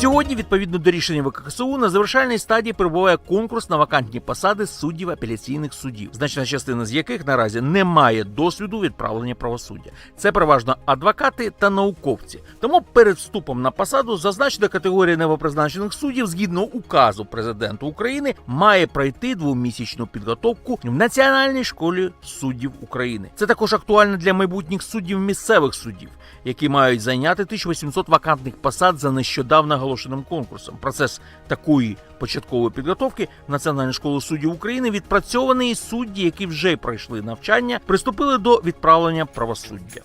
Сьогодні, відповідно до рішення ВККСУ, на завершальній стадії перебуває конкурс на вакантні посади суддів апеляційних судів, значна частина з яких наразі не має досвіду відправлення правосуддя. Це переважно адвокати та науковці. Тому перед вступом на посаду зазначена категорія новопризначених суддів згідно указу президента України має пройти двомісячну підготовку в Національній школі суддів України. Це також актуально для майбутніх суддів місцевих суддів, які мають зайняти 1800 вакантних посад за нещодавно оголошеним конкурсом. Процес такої початкової підготовки в школу суддів України відпрацьований і судді, які вже пройшли навчання, приступили до відправлення правосуддя.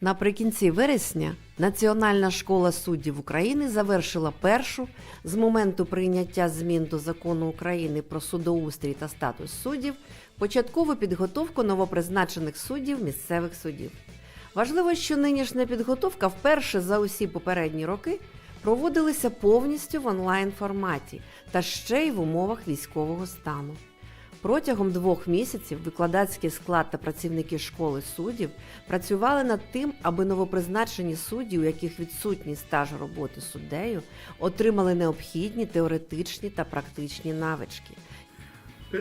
Наприкінці вересня Національна школа суддів України завершила першу з моменту прийняття змін до закону України про судоустрій та статус суддів початкову підготовку новопризначених суддів місцевих судів. Важливо, що нинішня підготовка вперше за усі попередні роки проводилася повністю в онлайн форматі та ще й в умовах військового стану. Протягом двох місяців викладацький склад та працівники школи суддів працювали над тим, аби новопризначені судді, у яких відсутній стаж роботи суддею, отримали необхідні теоретичні та практичні навички.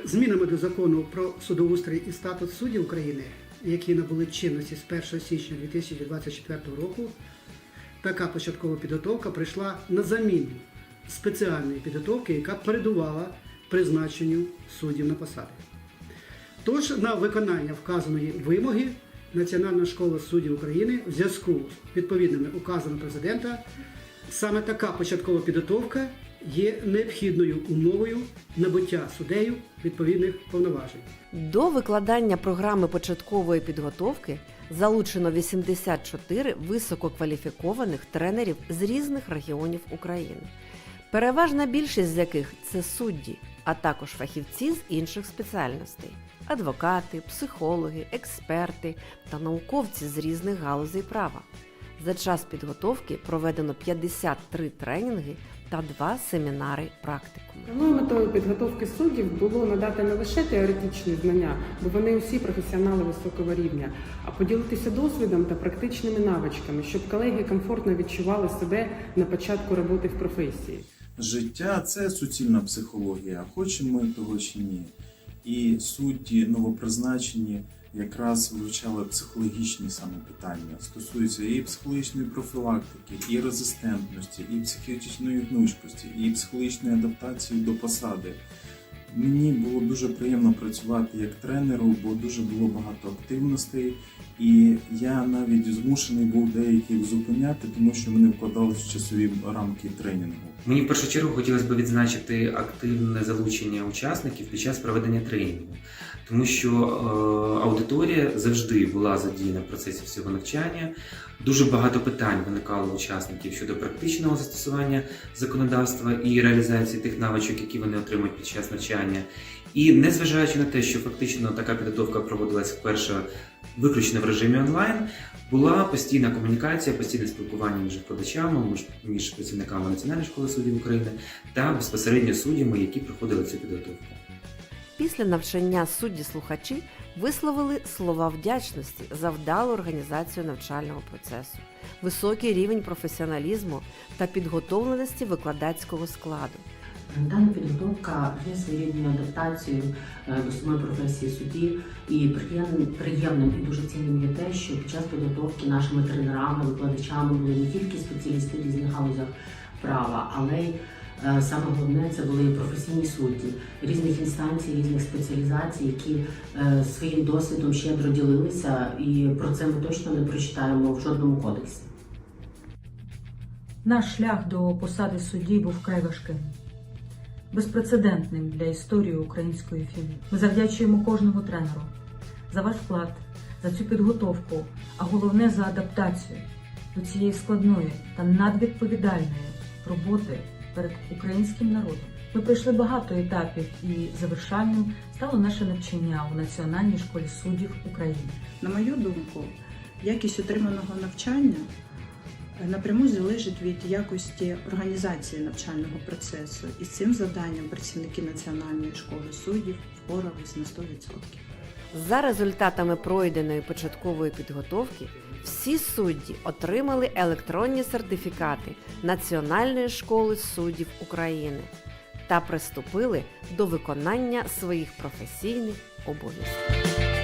Змінами до закону про судоустрій і статус суддів України, які набули чинності з 1 січня 2024 року, така початкова підготовка прийшла на заміну спеціальної підготовки, яка передувала призначенню суддів на посади. Тож на виконання вказаної вимоги Національна школа суддів України в зв'язку з відповідними указами президента саме така початкова підготовка є необхідною умовою набуття суддею відповідних повноважень. До викладання програми початкової підготовки залучено 84 висококваліфікованих тренерів з різних регіонів України. Переважна більшість з яких це судді, а також фахівці з інших спеціальностей адвокати, психологи, експерти та науковці з різних галузей права. За час підготовки проведено 53 тренінги та два семінари практикуми. Головною метою підготовки суддів було надати не лише теоретичні знання, бо вони усі професіонали високого рівня, а поділитися досвідом та практичними навичками, щоб колеги комфортно відчували себе на початку роботи в професії. Життя це суцільна психологія, хочемо ми того чи ні. І судді новопризначені якраз вивчали психологічні саме питання, стосуються і психологічної профілактики, і резистентності, і психічної гнучкості, і психологічної адаптації до посади. Мені було дуже приємно працювати як тренеру, бо дуже було багато активностей, і я навіть змушений був деяких зупиняти, тому що вони вкладалися в часові рамки тренінгу. Мені в першу чергу хотілося б відзначити активне залучення учасників під час проведення тренінгу, тому що е, аудиторія завжди була задіяна в процесі всього навчання. Дуже багато питань виникало у учасників щодо практичного застосування законодавства і реалізації тих навичок, які вони отримують під час навчання. І незважаючи на те, що фактично така підготовка проводилась вперше виключно в режимі онлайн, була постійна комунікація, постійне спілкування між викладачами, між працівниками Національної школи суддів України та безпосередньо суддями, які проходили цю підготовку. Після навчання судді-слухачі висловили слова вдячності за вдалу організацію навчального процесу, високий рівень професіоналізму та підготовленості викладацького складу. Дана підготовка є своєрідною адаптацією е, до самої професії судді. І приємним, приємним і дуже цінним є те, що під час підготовки нашими тренерами, викладачами були не тільки спеціалісти в різних галузях права, але й е, саме головне це були професійні судді різних інстанцій, різних спеціалізацій, які е, своїм досвідом щедро ділилися, і про це ми точно не прочитаємо в жодному кодексі. Наш шлях до посади судді був вкрай важким, безпрецедентним для історії української фільму. Ми завдячуємо кожному тренеру за ваш вклад, за цю підготовку, а головне за адаптацію до цієї складної та надвідповідальної роботи перед українським народом. Ми пройшли багато етапів, і завершальним стало наше навчання у Національній школі суддів України. На мою думку, якість отриманого навчання напряму залежить від якості організації навчального процесу. І з цим завданням працівники Національної школи суддів впорались на 100%. За результатами пройденої початкової підготовки всі судді отримали електронні сертифікати Національної школи суддів України та приступили до виконання своїх професійних обов'язків.